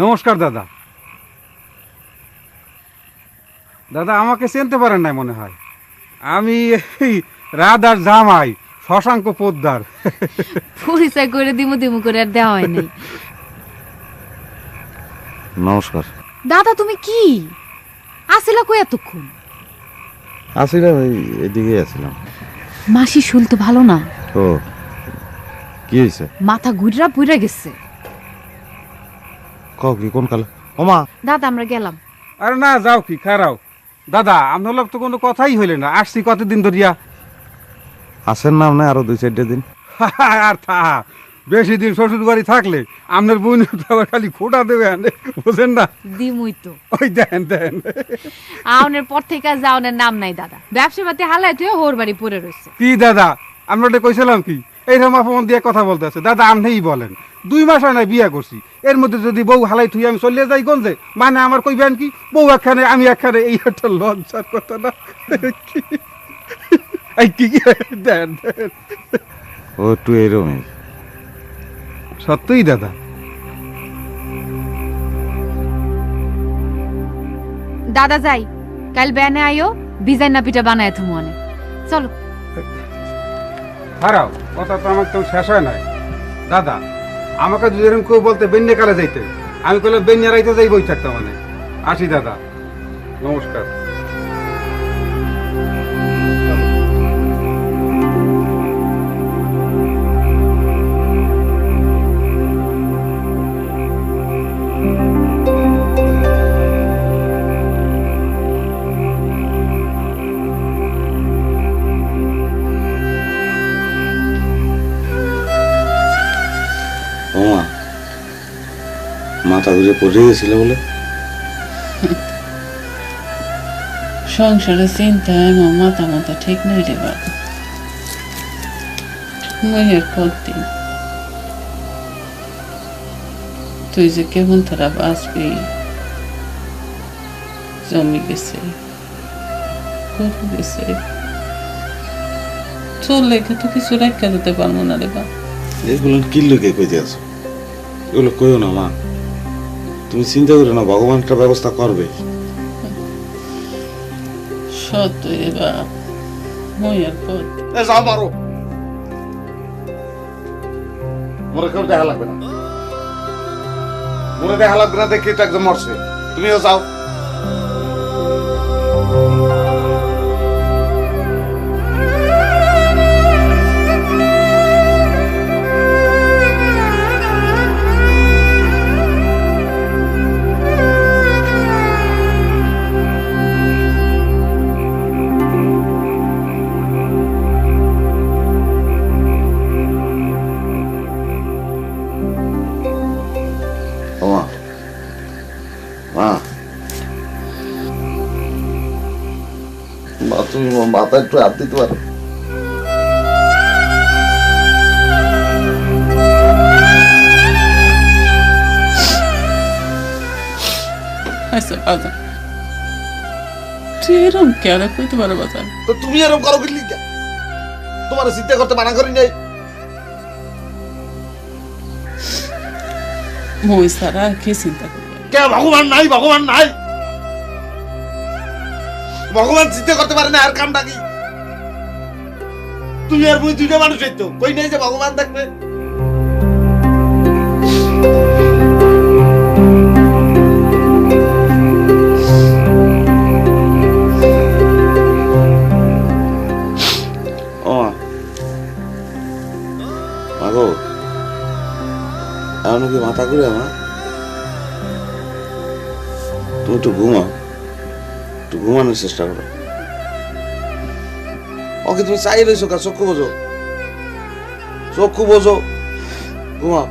নমস্কার দাদা। দাদা আমাকে চিনতে পারেন না মনে হয়। আমি এই রাধার জামাই শশাঙ্ক পোদ্দার। পরিচয় করে দিমু দিমু করে আর দেওয়া হয় নাই। নমস্কার। দাদা তুমি কি? আসিলা কই এতক্ষণ? আসিলাম এই এদিকে আসছিলাম মাসি শুল তো ভালো না। ও কি হয়েছে মাথা ঘুরা পুইরা গেছে। কও কি কোন কালে? ওমা। দাদা আমরা গেলাম। আরে না যাও কি খারাও দাদা আপনার লোক তো কোনো কথাই হইলে না। আসছি কতদিন ধরিয়া? আসেন না আপনি আরও দুই চারটে দিন। আর থা বেশি দিন শ্বশুর বাড়ি থাকলে আপনার বোন খালি খোটা দেবেন বুঝেন না? দিমুই তো। ওই দেন দেন। আউনের পর থেকে যাওনের নাম নাই দাদা। ব্যবসা পাতি হালায় তুই হোর বাড়ি পড়ে রয়েছে কি দাদা আমরা কইছিলাম কি? এইরকম আপন দিয়ে কথা বলতে আছে। দাদা আপনিই বলেন। দুই মাস হয় না বিয়া করছি। এর মধ্যে যদি বউ হালাই থুই আমি চলিয়ে যাই গঞ্জে মানে আমার কইবেন কি বউ একখানে আমি একখানে এই একটা লজ্জার কথা না। এই কি কি দেন। ও এরমই সত্যই দাদা। দাদা যাই কাল ব্যানে আইও ডিজাইন না পিঠা বানায় তুমি অনেক। চলো। খারাপ কথা তো আমার তো শেষ হয় নাই। দাদা, আমাকে যদি এরকম কেউ বলতে বেন্যা কালে যাইতে, আমি কইলাম বেন্যারাইতে যাই বই থাকতাম মানে। আসি দাদা, নমস্কার। মাথা ঘুরে পড়ে গেছিল বলে? সংসারের চিন্তায় আমার মাথা মাথা ঠিক নেই রে বাবা। মনের তুই যে কেমন তারা বাঁচবি? জমি গেছে গরু গেছে। তোর লেগে তো কিছু রেখা দিতে পারব না রে বাবা। এগুলো কি লোকে কইতে আছো? এগুলো কইও না মা। তুমি চিন্তা করো না ভগবান একটা ব্যবস্থা করবে। সত্যি রে বাপ মনের কদিন যাও মারো। মরে কেউ দেখা লাগবে না। মরে দেখা লাগবে না দেখি তো একদম মরছে। তুমিও যাও। মা তুমি মাথা একটু হাত দিতে পারো। আচ্ছা বাজান তুই কেন পারো বাজান তো তুমি এরকম করো কি? তোমার চিন্তা করতে মানা করি নাই। মই সারা কে চিন্তা করবে? কে ভগবান নাই ভগবান নাই। ভগবান চিন্তা করতে পারে না, আর কামটা কি? তুমি আর মুই দুইটা মানুষ তো কই নাই যে ভগবান থাকবে? মাথা ঘুরে আমার? তুমি একটু ঘুমাও। একটু ঘুমানোর চেষ্টা করো। ওকে তুমি চাই রয়েছো চক্ষু বোঝো চক্ষু বোঝো ঘুমাও।